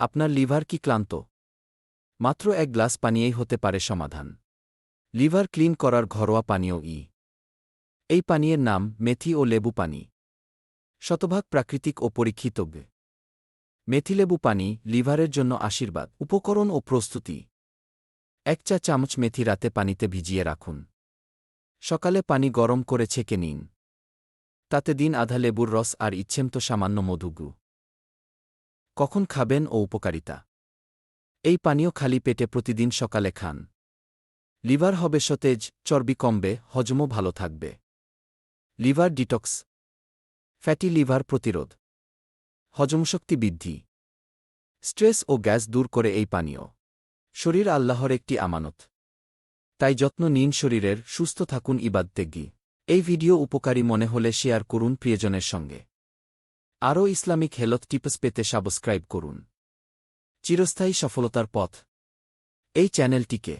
আপনার লিভার কি ক্লান্ত? মাত্র এক গ্লাস পানিয়েই হতে পারে সমাধান। লিভার ক্লিন করার ঘরোয়া পানীয় ই। এই পানীয়ের নাম মেথি ও লেবু পানি। শতভাগ প্রাকৃতিক ও পরীক্ষিত মেথিলেবু পানি লিভারের জন্য আশীর্বাদ, উপকরণ ও প্রস্তুতি। এক চা চামচ মেথি রাতে পানিতে ভিজিয়ে রাখুন। সকালে পানি গরম করে ছেঁকে নিন। তাতে দিন আধা লেবুর রস আর ইচ্ছেমতো সামান্য মধুগু কখন খাবেন ও উপকারিতা। এই পানীয় খালি পেটে প্রতিদিন সকালে খান। লিভার হবে সতেজ, চর্বি কমবে, হজমও ভালো থাকবে। Liver detox. ফ্যাটি লিভার প্রতিরোধ। হজমশক্তি বৃদ্ধি। স্ট্রেস ও গ্যাস দূর করে এই পানীয়। শরীর আল্লাহর একটি আমানত। তাই যত্ন নিন শরীরের, সুস্থ থাকুন ইবাদতেগি। এই ভিডিও উপকারী মনে হলে শেয়ার করুন প্রিয়জনের সঙ্গে। আরও ইসলামিক হেলথ টিপস পেতে সাবস্ক্রাইব করুন। চিরস্থায়ী সফলতার পথ। এই চ্যানেলটিকে